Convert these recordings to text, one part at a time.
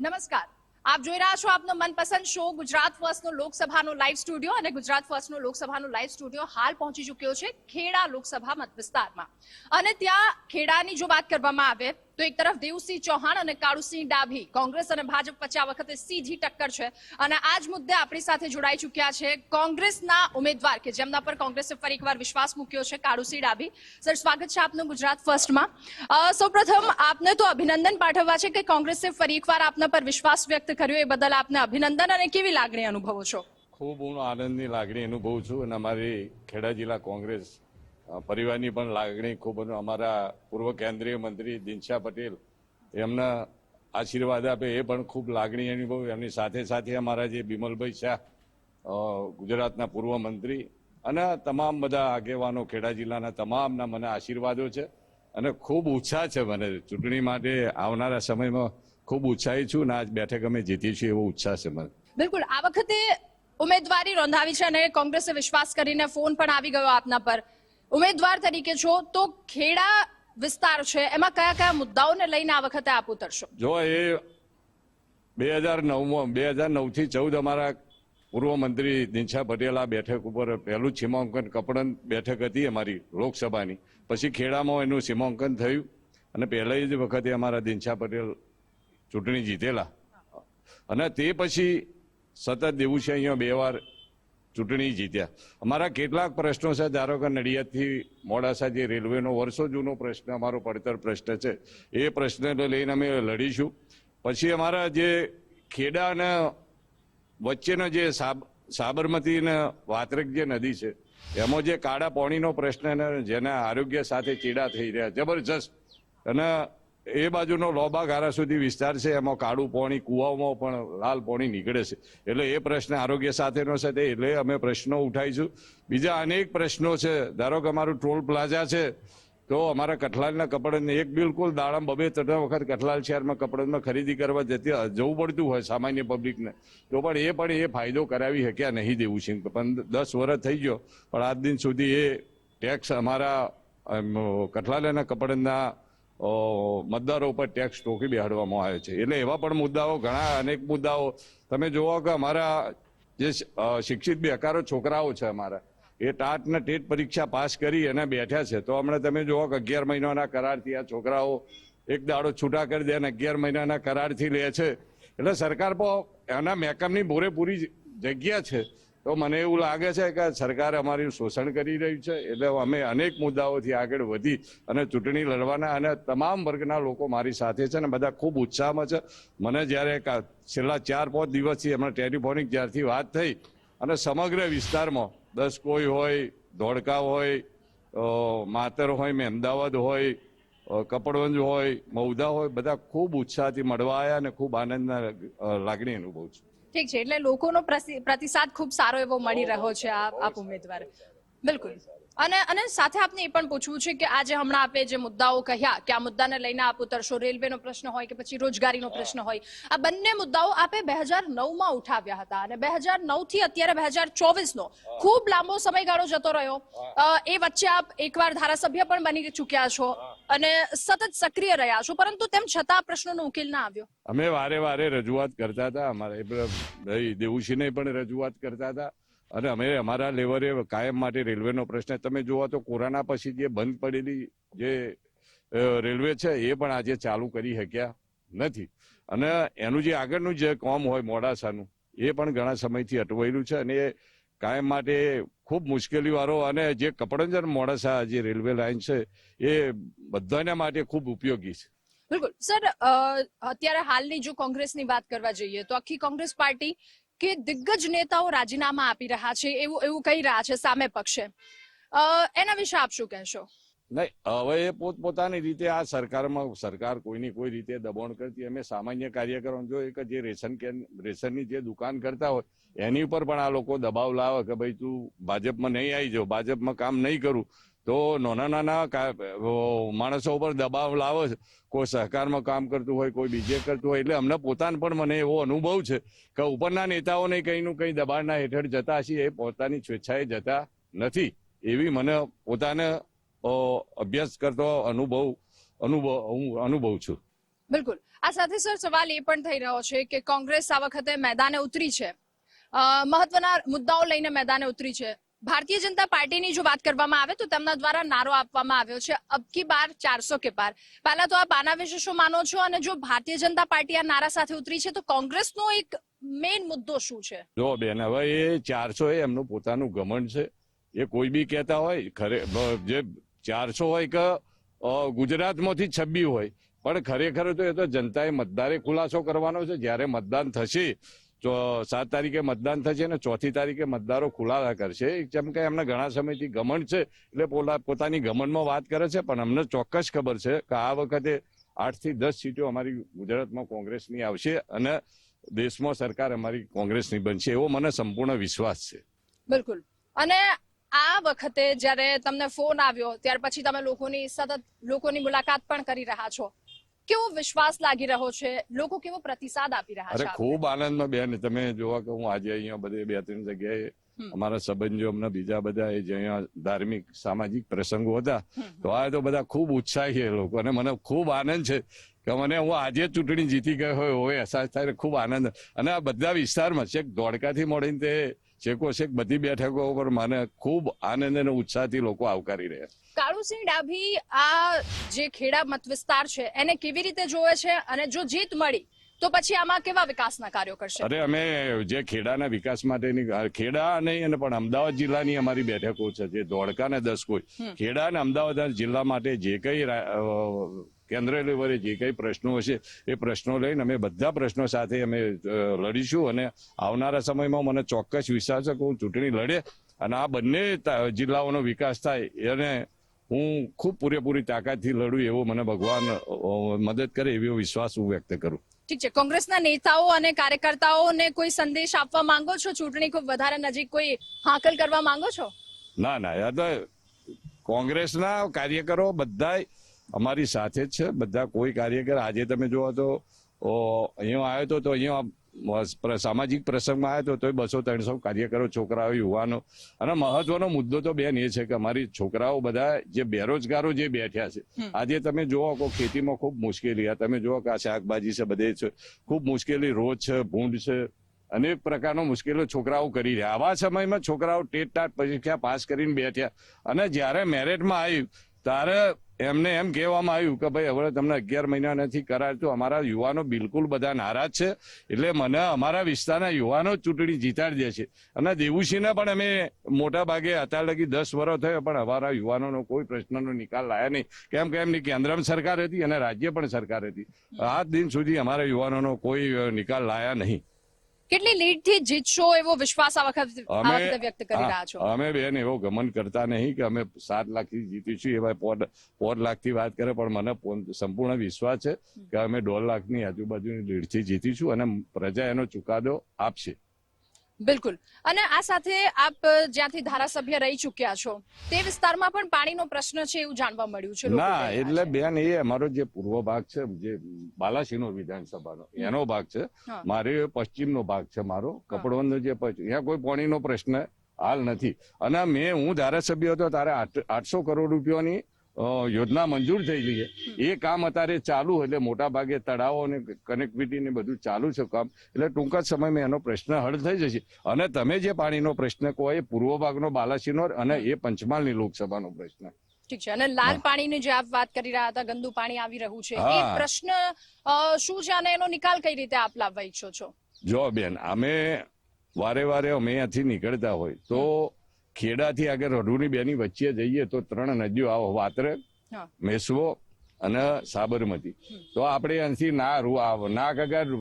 નમસ્કાર. આપ જોઈ રહ્યા છો આપનો મનપસંદ શો, ગુજરાત ફર્સ્ટનો લોકસભાનો લાઈવ સ્ટુડિયો અને ગુજરાત ફર્સ્ટનો લોકસભાનો લાઈવ સ્ટુડિયો હાલ પહોંચી ચૂક્યો છે ખેડા લોકસભા મત વિસ્તારમાં અને ત્યાં ખેડાની જો વાત કરવામાં આવે તો એક તરફ દેવસિંહ ચૌહાણ અને કાળુસિંહ ડાભી, કોંગ્રેસ અને ભાજપ વચ્ચે આ વખતે સીધી ટક્કર છે. અને આ જ મુદ્દે આપણી સાથે જોડાઈ ચૂક્યા છે કોંગ્રેસના ઉમેદવાર કે જેમના પર કોંગ્રેસે ફરી એકવાર વિશ્વાસ મૂક્યો છે, કાળુસિંહ ડાભી. સર, સ્વાગત છે આપનું ગુજરાત ફર્સ્ટમાં. સૌપ્રથમ આપને તો અભિનંદન પાઠવવા છે કે કોંગ્રેસે ફરી એકવાર આપના પર વિશ્વાસ વ્યક્ત કર્યો, એ બદલ આપને અભિનંદન અને કેવી લાગણી અનુભવો છો? ખૂબ હું આનંદની લાગણી અનુભવું છું અને અમારી ખેડા જિલ્લા કોંગ્રેસ પરિવારની પણ લાગણી ખૂબ અમારા પૂર્વ કેન્દ્રીય મંત્રી દિનશા પટેલ એમના આશીર્વાદ આપે એ પણ ખૂબ લાગણી અનુભવ એમની સાથે સાથે અમારા જે બિમલભાઈ શાહ ગુજરાતના પૂર્વ મંત્રી અને તમામ બધા આગેવાનો ખેડા જિલ્લાના તમામના મને આશીર્વાદો છે અને ખૂબ ઉત્સાહ છે મને ચૂંટણી માટે આવનારા સમયમાં ખૂબ ઉત્સાહી છું અને આજ બેઠક અમે જીતી છીએ એવો ઉત્સાહ છે મને. બિલકુલ. આ વખતે ઉમેદવારી નોંધાવી છે અને કોંગ્રેસે વિશ્વાસ કરીને ફોન પણ આવી ગયો આપના પર. ઉમેદવાર તરીકે છો, તો ખેડા વિસ્તાર છે, એમાં કયા કયા મુદ્દાઓને લઈને આ વખતે આપ ઉતરશો? જો એ બે હજાર નવમાં, બે હજાર નવથી ચૌદ અમારા પૂર્વ મંત્રી દિનશા પટેલ આ બેઠક ઉપર પહેલું સીમાંકન કપડન બેઠક હતી અમારી લોકસભાની. પછી ખેડામાં એનું સીમાંકન થયું અને પહેલા જ વખતે અમારા દિનશા પટેલ ચૂંટણી જીતેલા. અને તે પછી સતત દેવું છે અહીંયા બે વાર ચૂંટણી જીત્યા. અમારા કેટલાક પ્રશ્નો છે, ધારો કે નડિયાદથી મોડાસા જે રેલવેનો વર્ષો જૂનો પ્રશ્ન, અમારો પડતર પ્રશ્ન છે. એ પ્રશ્નને લઈને અમે લડીશું. પછી અમારા જે ખેડા અને વચ્ચેનો જે સાબ, સાબરમતી અને વાત્રક જે નદી છે, એમાં જે કાળા પાણીનો પ્રશ્ન જેના આરોગ્ય સાથે ચીડા થઈ રહ્યા, જબરજસ્ત. અને એ બાજુનો લોબા ગારા સુધી વિસ્તાર છે, એમાં કાળું પાણી, કુવાઓમાં પણ લાલ પાણી નીકળે છે. એટલે એ પ્રશ્ન આરોગ્ય સાથેનો છે તે, એટલે અમે પ્રશ્નો ઉઠાવીશું. બીજા અનેક પ્રશ્નો છે. ધારો કે અમારું ટોલ પ્લાઝા છે, તો અમારા કઠલાલના કપડાને એક બિલકુલ દાડમ બબે ત્રણ વખત કઠલાલ શહેરમાં કપડામાં ખરીદી કરવા જતી, જવું પડતું હોય સામાન્ય પબ્લિકને. તો પણ એ પણ એ ફાયદો કરાવી શક્યા નહીં દેવું છે. પણ દસ વર્ષ થઈ ગયો, પણ આજ દિન સુધી એ ટેક્સ અમારા કઠલાલના કપડાના મતદારો ઉપર ટેક્સ ટોકી બેહાડવામાં આવે છે. એટલે એવા પણ મુદ્દાઓ, ઘણા અનેક મુદ્દાઓ. તમે જુઓ કે અમારા જે શિક્ષિત બેકારો છોકરાઓ છે અમારા, એ ટાટ ને ટેટ પરીક્ષા પાસ કરી અને બેઠા છે. તો હમણાં તમે જુઓ કે અગિયાર મહિનાના કરારથી આ છોકરાઓ એક દાડો છૂટા કરી દે અને અગિયાર મહિનાના કરારથી લે છે. એટલે સરકાર પણ એના મેકઅપની પૂરેપૂરી જગ્યા છે. તો મને એવું લાગે છે કે સરકાર અમારું શોષણ કરી રહ્યું છે, એટલે અમે અનેક મુદ્દાઓથી આગળ વધી અને ચૂંટણી લડવાના અને તમામ વર્ગના લોકો મારી સાથે છે અને બધા ખૂબ ઉત્સાહમાં છે. મને જ્યારે છેલ્લા ચાર પાંચ દિવસથી એમણે ટેલિફોનિક જ્યારથી વાત થઈ અને સમગ્ર વિસ્તારમાં દસ કોઈ હોય, ધોળકા હોય માતર હોય, મેં અમદાવાદ હોય કપડવંજ હોય મૌદા હોય, બધા ખૂબ ઉત્સાહથી મળવા આવ્યા અને ખૂબ આનંદના લાગણી અનુભવ છું. ઠીક છે એટલે લોકોનો પ્રતિસાદ ખૂબ સારો એવો મળી રહ્યો છે આપ ઉમેદવાર. બિલકુલ. અને અને સાથે આપને એ પણ પૂછવું છે કે આજે હમણાં આપે જે મુદ્દાઓ કહ્યા કે આ મુદ્દાને લઈને આપ ઉતરશો, રેલવેનો પ્રશ્ન હોય કે પછી રોજગારીનો પ્રશ્ન હોય, આ બંને મુદ્દાઓ આપે બે હજાર નવમાં ઉઠાવ્યા હતા અને બે હજાર નવથી અત્યારે બે હજાર ચોવીસનો ખૂબ લાંબો સમયગાળો જતો રહ્યો. એ વચ્ચે આપ એકવાર ધારાસભ્ય પણ બની ચૂક્યા છો અને સતત સક્રિય રહ્યા છો, પરંતુ તેમ છતાં પ્રશ્નોનો ઉકેલ ના આવ્યો. અમે વારે વારે રજૂઆત કરતા હતા, અમારે દેવુસિંહને પણ રજૂઆત કરતા હતા. અને અમે અમારા લેવલે કાયમ માટે રેલવેનો પ્રશ્ન તમે જુઓ તો કોરોના પછી જે બંધ પડેલી જે રેલવે છે એ પણ આજે ચાલુ કરી શક્યા નથી. અને એનું જે આગળનું જે કોમ હોય મોડાસાનું, એ પણ ઘણા સમયથી અટવાયેલું છે અને કાયમ માટે ખૂબ મુશ્કેલીવાળો અને જે કપડંજર મોડાસા જે રેલવે લાઇન છે એ બધાના માટે ખૂબ ઉપયોગી છે. બિલકુલ. સર અત્યારે હાલની જો કોંગ્રેસની વાત કરવા જઈએ તો આખી કોંગ્રેસ પાર્ટી કે દિગ્ગજ નેતાઓ રાજીનામા આપી રહ્યા છે, એવું એવું કહી રહ્યા છે સામે પક્ષે. એના વિશે આપ શું કહેશો? નહીં, હવે એ પોતપોતાની રીતે આ સરકારમાં, સરકાર કોઈની કોઈ રીતે દબાણ કરતી, અમે સામાન્ય કાર્યકરો જો એક જે રેશન કેન, રેશનની જે દુકાન કરતા હોય, એની ઉપર પણ આ લોકો દબાવ લાવે કે ભાઈ તું ભાજપમાં નહીં આવી જાવ, ભાજપમાં કામ નહીં કરું. તો નાના નાના માણસો ઉપર દબાવ લાવે છે. કોઈ સહકારમાં કામ કરતું હોય, કોઈ બીજે કરતું હોય, એટલે અમને પોતાને પણ મને એવો અનુભવ છે કે ઉપરના નેતાઓને કંઈનું કંઈ દબાણના હેઠળ જતા છીએ, એ પોતાની સ્વેચ્છાએ જતા નથી. એવી મને પોતાને અભ્યાસ કરતો અનુભવ અનુભવ, હું અનુભવ છું. બિલકુલ. આ સાથે સર સવાલ એ પણ થઈ રહ્યો છે કે કોંગ્રેસ આ વખતે મેદાને ઉતરી છે. મહત્વના મુદ્દાઓ લઈને મેદાને ઉતરી છે. ભારતીય જનતા પાર્ટીની જો વાત કરવામાં આવે તો તેમના દ્વારા નારો આપવામાં આવ્યો છે. અબકી બાર, ચારસો કે પાર પહેલા તો આપ આના વિશે શું માનો છો? અને જો ભારતીય જનતા પાર્ટી આ નારા સાથે ઉતરી છે તો કોંગ્રેસનો એક મેઇન મુદ્દો શું છે? જો બેન, હવે એ ચારસો એ એમનું પોતાનું ગમન છે. એ કોઈ બી કહેતા હોય, ખરે જે ચારસો હોય કે ગુજરાતમાંથી છબ્બી હોય. પણ ખરેખર તો એ તો જનતાએ મતદારે ખુલાસો કરવાનો છે. જ્યારે મતદાન થશે સાત તારીખે મતદાન થશે અને ચોથી તારીખે મતદારો ખુલાસા કરશે જેમ કે એમને ઘણા સમયથી ગમન છે, એટલે પોતાની ગમનમાં વાત કરે છે, પણ અમને ચોક્કસ ખબર છે કે આ વખતે આઠથી દસ સીટો અમારી ગુજરાતમાં કોંગ્રેસની આવશે અને દેશમાં સરકાર અમારી કોંગ્રેસની બનશે, એવો મને સંપૂર્ણ વિશ્વાસ છે. બિલકુલ. અને આ વખતે જ્યારે તમને ફોન આવ્યો, ત્યાર પછી તમે લોકોની સતત, લોકોની મુલાકાત પણ કરી રહ્યા છો. કેવો વિશ્વાસ લાગી રહ્યો છે? લોકો કેવો પ્રતિસાદ આપી રહ્યા છે? ખૂબ આનંદમાં બેન તમે જોવા કે હું આજે અહીંયા બધે બે ત્રણ જગ્યાએ અમારા સંબંધીઓ અમને બીજા બધા એ જે અહીંયા ધાર્મિક સામાજિક પ્રસંગો હતા તો આ તો બધા ખૂબ ઉત્સાહી છે લોકો. અને મને ખૂબ આનંદ છે કે મને હું આજે ચૂંટણી જીતી ગયો હોય એવો અહેસાસ થાય ખૂબ આનંદ. અને આ બધા વિસ્તારમાં છેક ધોળકાથી મળીને તે છેક બધી બેઠકો ઉપર મને ખૂબ આનંદ અને ઉત્સાહથી લોકો આવકારી રહ્યા કાળુસિંહ ડાભી આ જે ખેડા મત વિસ્તાર છે એને કેવી રીતે જોવે છે અને જો જીત મળી તો પછી આમાં કેવા વિકાસના કાર્યો કરશે? અરે અમે જે ખેડાના વિકાસ માટેની ખેડા નહીં અને પણ અમદાવાદ જિલ્લાની અમારી બેઠકો છે જે ધોળકા ને દસ કોઈ ખેડા અને અમદાવાદ જિલ્લા માટે જે કઈ કેન્દ્ર લેવલે જે કઈ પ્રશ્નો હશે એ પ્રશ્નો લઈને અમે બધા પ્રશ્નો સાથે અમે લડીશું અને આવનારા સમયમાં મને ચોક્કસ વિશ્વાસ છે કે હું ચૂંટણી લડે અને આ બંને જિલ્લાઓનો વિકાસ થાય અને હું ખૂબ પૂરેપૂરી તાકાતથી લડું એવો મને ભગવાન મદદ કરે એવો વિશ્વાસ હું વ્યક્ત કરું. ઠીક છે. કોંગ્રેસના નેતાઓ અને કાર્યકર્તાઓને કોઈ સંદેશ આપવા માંગો છો? ચૂંટણી ખૂબ વધારે નજીક કોઈ હાકલ કરવા માંગો છો? ના ના કોંગ્રેસના કાર્યકરો બધા અમારી સાથે જ છે. બધા કોઈ કાર્યકર આજે તમે જુઓ તો અહીંયા આવ્યો તો તો અહીંયા સામાજિક પ્રસંગમાં આવ્યો તો બસો ત્રણસો કાર્યકરો છોકરાઓ યુવાનો. અને મહત્વનો મુદ્દો તો બેન એ છે કે અમારી છોકરાઓ બધા જે બેરોજગારો જે બેઠ્યા છે આજે તમે જુઓ કે ખેતીમાં ખૂબ મુશ્કેલી આ તમે જુઓ કે આ શાકભાજી છે બધે છે ખૂબ મુશ્કેલી રોજ છે ભૂંડ છે અનેક પ્રકારનો મુશ્કેલીઓ છોકરાઓ કરી રહ્યા. આવા સમયમાં છોકરાઓ ટેટ ટાટ પરીક્ષા પાસ કરીને બેઠ્યા. અને જ્યારે મેરિટમાં આવ્યું ત્યારે એમને એમ કહેવામાં આવ્યું કે ભાઈ, હવે તમને અગિયાર મહિના નથી કરાતું અમારા યુવાનો બિલકુલ બધા નારાજ છે. એટલે મને અમારા વિસ્તારના યુવાનો ચૂંટણી જીતાડી દે છે. અને દેવુસિંહને પણ અમે મોટા ભાગે અત્યાર લગી દસ વર્ષ થયો, પણ અમારા યુવાનોનો કોઈ પ્રશ્નનો નિકાલ લાયા નહીં. કેમ કે એમની કેન્દ્રમાં સરકાર હતી અને રાજ્ય પણ સરકાર હતી. આજ દિન સુધી અમારા યુવાનોનો કોઈ નિકાલ લાયા નહીં. કેટલી લીડથી જીતશો એવો વિશ્વાસ આ વખતે અમે વ્યક્ત કરી રહ્યા છો? અમે બેન એવો ગમન કરતા નહીં કે અમે સાત લાખથી જીતીશું એવા પોઢ પોઢ લાખથી વાત કરે પણ મને સંપૂર્ણ વિશ્વાસ છે કે અમે દોઢ લાખની આજુબાજુની લીડથી જીતીશું અને પ્રજા એનો ચુકાદો આપશે. બિલકુલ. અને આ સાથે આપ જ્યાંથી ધારાસભ્ય રહી ચૂક્યા છો તે વિસ્તારમાં પણ પાણીનો પ્રશ્ન છે એવું જાણવા મળ્યું છે ના એટલે બેન એ અમારો જે પૂર્વ ભાગ છે જે બાલાસીનો વિધાનસભાનો એનો ભાગ છે. મારે પશ્ચિમનો ભાગ છે મારો. કપડવંદનો જે ત્યાં કોઈ પાણીનો પ્રશ્ન હાલ નથી. અને મેં હું ધારાસભ્ય હતો ત્યારે આઠસો કરોડ રૂપિયાની યોજના મંજૂર થયેલી છે. એ કામ અત્યારે ચાલુ એટલે મોટા ભાગે તળાવો અને કનેક્ટિવિટી ને બધું ચાલુ છે કામ. એટલે ટૂંક જ સમયમાં એનો પ્રશ્ન હળ થઈ જશે. અને તમે જે પાણીનો પ્રશ્ન કહો એ પૂર્વ ભાગનો બાલાસીનો અને એ પંચમહાલની લોકસભાનો પ્રશ્ન. ઠીક છે. અને લાલ પાણીની જે આપ વાત કરી રહ્યા હતા ગંદુ પાણી આવી રહ્યું છે એ પ્રશ્ન શું છે અને એનો નિકાલ કઈ રીતે આપ લાવવા ઈચ્છો છો? જો બેન અમે વારે વારે અમે અહીંયાથી નીકળતા હોય તો ખેડાથી આગળ રઢુની બેની વચ્ચે જઈએ તો ત્રણ નદીઓ આવો વાત્રે. મેસવો અને સાબરમતી તો આપણે અહીંથી ના નાક આગળ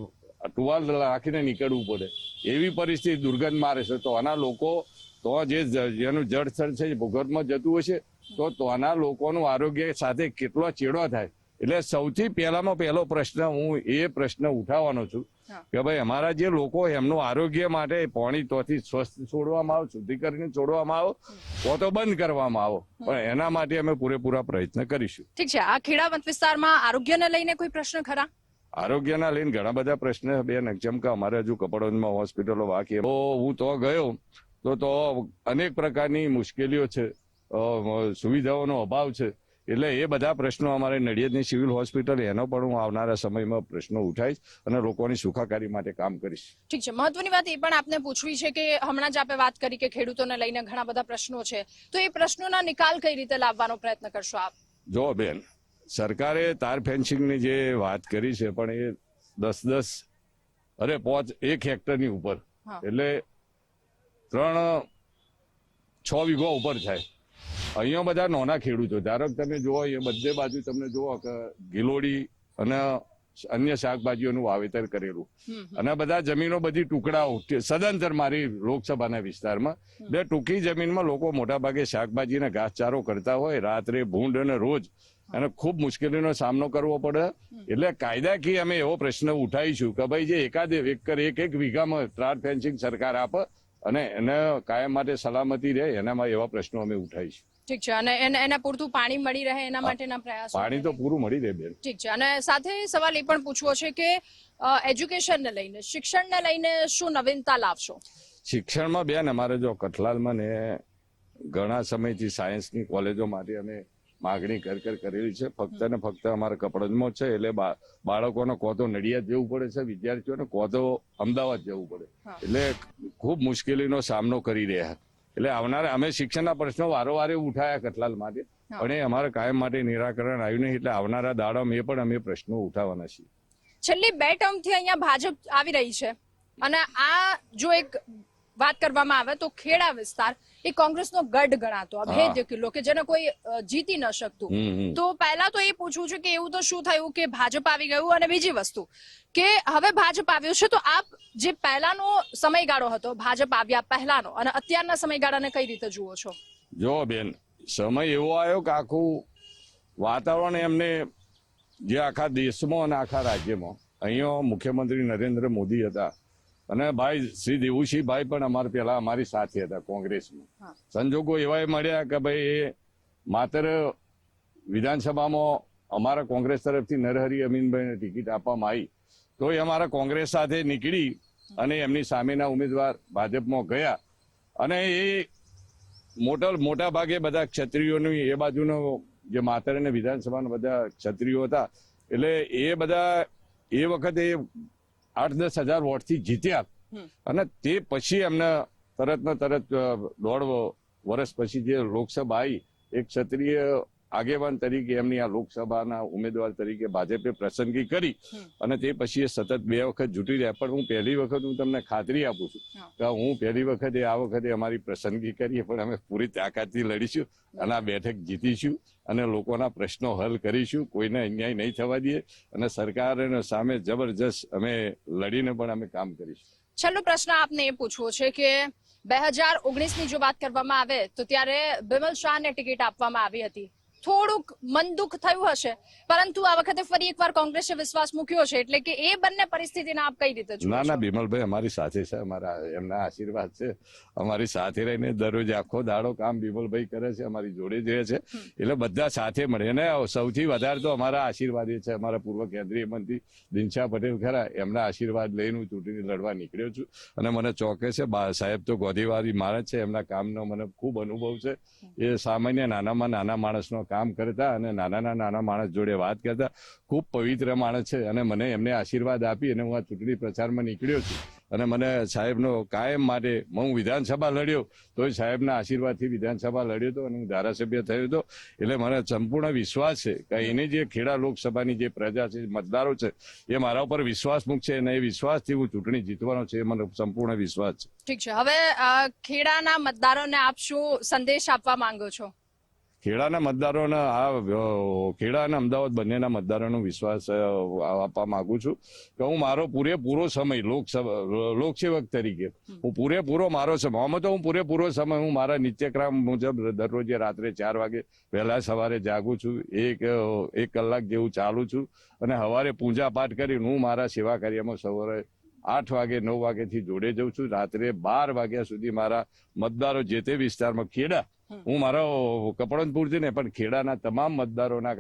ટુવાલ રાખીને નીકળવું પડે એવી પરિસ્થિતિ દુર્ગંધ મારે છે તો આના લોકો તો જે જેનું જળસ્થળ છે ભૂગર્ભમાં જતું હશે તો ત્યાંના લોકોનું આરોગ્ય સાથે કેટલો ચેડો થાય એટલે સૌથી પહેલામાં પહેલો પ્રશ્ન હું એ પ્રશ્ન ઉઠાવવાનો છું. કે ભાઈ અમારા જે લોકો એમનું આરોગ્ય માટે પાણી તોથી સ્વસ્થ છોડવામાં આવે શુદ્ધિકરણ છોડવામાં આવો તો તો બંધ કરવામાં આવો. પણ એના માટે અમે પૂરેપૂરા પ્રયત્ન કરીશું. ઠીક છે. આ ખેડા મત વિસ્તારમાં આરોગ્યને લઈને કોઈ પ્રશ્ન ખરા? આરોગ્યના લઈને ઘણા બધા પ્રશ્ન બેન જેમ કે અમારે હજુ કપડવંજમાં હોસ્પિટલો બાકી તો હું તો ગયો તો તો અનેક પ્રકારની મુશ્કેલીઓ છે સુવિધાઓનો અભાવ છે. એટલે એ બધા પ્રશ્નો અમારે નડિયાદની સિવિલ હોસ્પિટલ એનો પણ હું આવનારા સમયમાં પ્રશ્નો ઉઠાવીશ અને લોકોની સુખાકારી માટે કામ કરીશ. ઠીક છે. મહત્વની વાત એ પણ આપને પૂછવી છે કે હમણાં જ આપે વાત કરી કે ખેડૂતોને લઈને ઘણા બધા પ્રશ્નો છે. તો એ પ્રશ્નોના નિકાલ કઈ રીતે લાવવાનો પ્રયત્ન કરશો આપ? જો બેન સરકારે તાર ફેન્સિંગની જે વાત કરી છે પણ એ દસ દસ અરે પોચ એક હેક્ટરની ઉપર. એટલે ત્રણ છ વીઘો ઉપર થાય. અહીંયા બધા નાના ખેડૂતો ધારો કે તમે જુઓ એ બધે બાજુ તમને જુઓ કે ગિલોડી અને અન્ય શાકભાજીઓનું વાવેતર કરેલું. અને બધા જમીનો બધી ટુકડાઓ સદંતર મારી લોકસભાના વિસ્તારમાં. બે ટૂંકી જમીનમાં લોકો મોટા ભાગે શાકભાજી અને ઘાસચારો કરતા હોય રાત્રે ભૂંડ અને રોજ. અને ખૂબ મુશ્કેલીનો સામનો કરવો પડે. એટલે કાયદાકીય અમે એવો પ્રશ્ન ઉઠાવીશું કે ભાઈ જે એકાદ એકર એક એક વીઘામાં ત્રાટ ફેન્સિંગ સરકાર આપે અને એને કાયમ માટે સલામતી રહે એનામાં એવા પ્રશ્નો અમે ઉઠાવીશું. ઠીક છે. અને એને પૂરતું પાણી મળી રહે એના માટેના પ્રયાસ પાણી તો પૂરું મળી રહે બેન. ઠીક છે. અને સાથે સવાલ એ પણ પૂછવો છે કે એજ્યુકેશનને લઈને શિક્ષણને લઈને શું નવીનતા લાવશો? શિક્ષણમાં બેન અમારે જો કઠલાલમાં ને ઘણા સમયથી સાયન્સની કોલેજો માટે અમે માગણી કર કર કરેલી છે. ફક્ત ને ફક્ત અમારા કપડજમાં છે એટલે બાળકોનો કોતો નડિયાદ જવું પડે છે વિદ્યાર્થીઓને કોતો અમદાવાદ જવું પડે. એટલે ખૂબ મુશ્કેલીનો સામનો કરી રહ્યા. એટલે આવનારા અમે શિક્ષણના પ્રશ્નો વારંવારે ઉઠાયા કટલાલ માટે પણ એ અમારે કાયમ માટે નિરાકરણ આવ્યું નહીં એટલે આવનારા દાડામાં એ પણ અમે પ્રશ્નો ઉઠાવવાના છીએ. છેલ્લી બે ટર્મથી અહીંયા ભાજપ આવી રહી છે. અને આ જો એક વાત કરવામાં આવે તો ખેડા વિસ્તાર એ કોંગ્રેસનો ગઢ ગણાતો અભેદ્ય કિલ્લો કે જેને કોઈ જીતી ન શકતું. તો પહેલા તો એ પૂછવું છે કે એવું તો શું થયું કે ભાજપ આવી ગયું? અને બીજી વસ્તુ કે હવે ભાજપ આવ્યું છે તો આપ જે પહેલાનો સમયગાળો હતો ભાજપ આવ્યા પહેલાનો અને અત્યારના સમયગાળાને કઈ રીતે જુઓ છો? જો બેન સમય એવો આવ્યો કે આખું વાતાવરણ એમને જે આખા દેશમાં અને આખા રાજ્યમાં અહીંયા મુખ્યમંત્રી નરેન્દ્ર મોદી હતા અને ભાઈ શ્રી દેવુસિંહભાઈ પણ અમારે પેલા અમારી સાથે હતા કોંગ્રેસમાં. સંજોગો એવા મળ્યા કે ભાઈ એ માત્ર વિધાનસભામાં અમારા કોંગ્રેસ તરફથી નરહરી અમીનભાઈને ટિકિટ આપવામાં આવી તો એ અમારા કોંગ્રેસ સાથે નીકળી અને એમની સામેના ઉમેદવાર ભાજપમાં ગયા. અને એ મોટા મોટા ભાગે બધા ક્ષત્રિયોની એ બાજુનો જે માતર અને વિધાનસભાના બધા ક્ષત્રિયો હતા એટલે એ બધા એ વખતે આઠ દસ હજાર વોટથી જીત્યા. અને તે પછી એમને તરત ને તરત દોઢ વર્ષ પછી જે લોકસભા આવી એક ક્ષત્રિય આગેવાન તરીકે એમની આ લોકસભાના ઉમેદવાર તરીકે ભાજપે પસંદગી કરી અને તે પછી એ સતત બે વખત જૂટી રહ્યા. પણ હું પહેલી વખત હું તમને ખાતરી આપું છું કે હું પહેલી વખતે આ વખતે અમારી પસંદગી કરીએ પણ અમે પૂરી તાકાતથી લડીશું અને આ બેઠક જીતીશું અને લોકોના પ્રશ્નો હલ કરીશું. કોઈને અન્યાય નહીં થવા દઈએ અને સરકાર સામે જબરજસ્ત અમે લડીને પણ અમે કામ કરીશું. છેલ્લો પ્રશ્ન આપને એ પૂછવો છે કે બે હજાર ઓગણીસની જો વાત કરવામાં આવે તો ત્યારે બિમલ શાહને ટિકિટ આપવામાં આવી હતી. થોડુંક મન દુઃખ થયું હશે. પરંતુ આ વખતે ફરી એકવાર કોંગ્રેસે વિશ્વાસ મૂક્યો છે. એટલે કે એ બંને પરિસ્થિતિને આપ કઈ રીતે ના ના બિમલભાઈ અમારી સાથે છે. અમારા એમના આશીર્વાદ છે. અમારી સાથે રહીને દરરોજ આખો દાડો કામ બિમલભાઈ કરે છે અમારી જોડે જ રહે છે. એટલે બધા સાથે મળે અને સૌથી વધારે તો અમારા આશીર્વાદ છે. અમારા પૂર્વ કેન્દ્રીય મંત્રી દિનશા પટેલ ખરા એમના આશીર્વાદ લઈને હું ચૂંટણી લડવા નીકળ્યો છું. અને મને ચોકે છે સાહેબ તો ગોધીવારી માણસ છે. એમના કામનો મને ખૂબ અનુભવ છે. એ સામાન્ય નાનામાં નાના માણસનો કામ કરતા અને નાના નાના માણસ જોડે વાત કરતા. ખૂબ પવિત્ર માણસ છે અને મને એમને આશીર્વાદ આપી અને હું આ ચૂંટણી પ્રચારમાં નીકળ્યો છું. અને મને સાહેબનો કાયમ માટે, હું વિધાનસભા લડ્યો તો સાહેબના આશીર્વાદથી વિધાનસભા લડ્યો હતો અને હું ધારાસભ્ય થયો હતો. એટલે મને સંપૂર્ણ વિશ્વાસ છે કે એની જે ખેડા લોકસભાની જે પ્રજા છે મતદારો છે, એ મારા ઉપર વિશ્વાસ મૂકશે અને એ વિશ્વાસથી હું ચૂંટણી જીતવાનો છે, એ મને સંપૂર્ણ વિશ્વાસ છે. ઠીક છે. હવે ખેડાના મતદારોને આપ શું સંદેશ આપવા માંગો છો? ખેડાના મતદારોને આ ખેડા અને અમદાવાદ બંનેના મતદારોનો વિશ્વાસ આપવા માંગુ છું કે હું મારો પૂરેપૂરો સમય લોકસભા લોકસેવક તરીકે હું પૂરેપૂરો મારો સમય આમાં તો હું પૂરેપૂરો સમય હું મારા નિત્યક્રમ મુજબ દરરોજે રાત્રે ચાર વાગે વહેલા સવારે જાગું છું એક એક કલાક જેવું ચાલું છું અને સવારે પૂજા પાઠ કરીને હું મારા સેવા કાર્યમાં સવારે આઠ વાગે નવ વાગ્યાથી જોડે જઉં છું રાત્રે બાર વાગ્યા સુધી મારા મતદારો જે તે વિસ્તારમાં ખેડા હું મારો કપડનપુર છે ને, પણ ખેડાના તમામ મતદારોના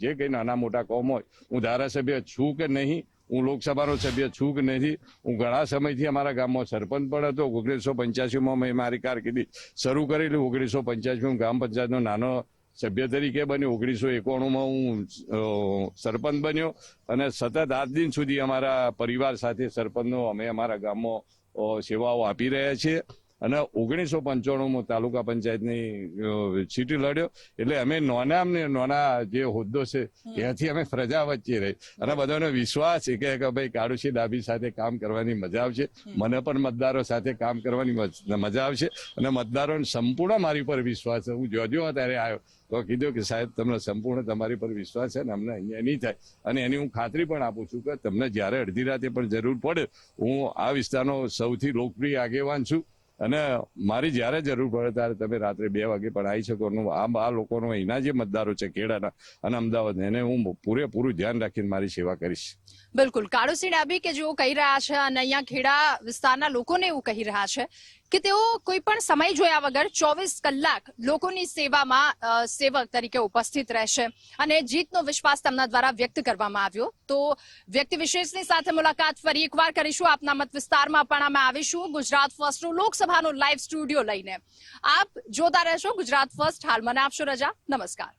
જે કઈ નાના મોટા કોમ હોય, હું ધારાસભ્ય છું કે નહીં, હું લોકસભાનો સભ્ય છું કે નથી હું ઘણા સમયથી અમારા ગામમાં સરપંચ પણ હતો. ઓગણીસો પંચ્યાસીમાં મેં મારી કારકિર્દી શરૂ કરેલી. ઓગણીસો પંચ્યાસીમાં ગ્રામ પંચાયતનો નાનો સભ્ય તરીકે બન્યો. ઓગણીસો એકોણુંમાં હું સરપંચ બન્યો. અને સતત આજ દિન સુધી અમારા પરિવાર સાથે સરપંચનો અમે અમારા ગામમાં સેવાઓ આપી રહ્યા છીએ. અને ઓગણીસો પંચાણુંમાં તાલુકા પંચાયતની સીટી લડ્યો. એટલે અમે નોના નોના નાના જે હોદ્દો છે ત્યાંથી અમે પ્રજા વચ્ચે રહી. અને બધાનો વિશ્વાસ છે કે ભાઈ કાળુશી ડાબી સાથે કામ કરવાની મજા આવશે. મને પણ મતદારો સાથે કામ કરવાની મજ- આવશે. અને મતદારોને સંપૂર્ણ મારી પર વિશ્વાસ છે. હું જો જો ત્યારે આવ્યો તો કીધું કે સાહેબ તમને સંપૂર્ણ તમારી પર વિશ્વાસ છે ને અમને અહીંયા નહીં થાય. અને એની હું ખાતરી પણ આપું છું કે તમને જ્યારે અડધી રાતે પણ જરૂર પડે હું આ વિસ્તારનો સૌથી લોકપ્રિય આગેવાન છું. અને મારી જ્યારે જરૂર પડે ત્યારે તમે રાત્રે બે વાગે પણ આવી શકો આ આ લોકોનો એના જે મતદારો છે, કેળાના અને અમદાવાદ એને હું પૂરેપૂરું ધ્યાન રાખીને મારી સેવા કરીશ. બિલકુલ. કાળુસિંહ ડાબી કે જેઓ કહી રહ્યા છે અને અહીંયા ખેડા વિસ્તારના લોકોને એવું કહી રહ્યા છે કે તેઓ કોઈ પણ સમય જોયા વગર ચોવીસ કલાક લોકોની સેવામાં સેવક તરીકે ઉપસ્થિત રહેશે અને જીતનો વિશ્વાસ તેમના દ્વારા વ્યક્ત કરવામાં આવ્યો. તો વ્યક્તિ વિશેષની સાથે મુલાકાત ફરી એકવાર કરીશું આપના મત વિસ્તારમાં પણ અમે આવીશું. ગુજરાત ફર્સ્ટનું લોકસભાનો લાઈવ સ્ટુડિયો લઈને. આપ જોતા રહેશો ગુજરાત ફર્સ્ટ. હાલ મને આપશો રજા. નમસ્કાર.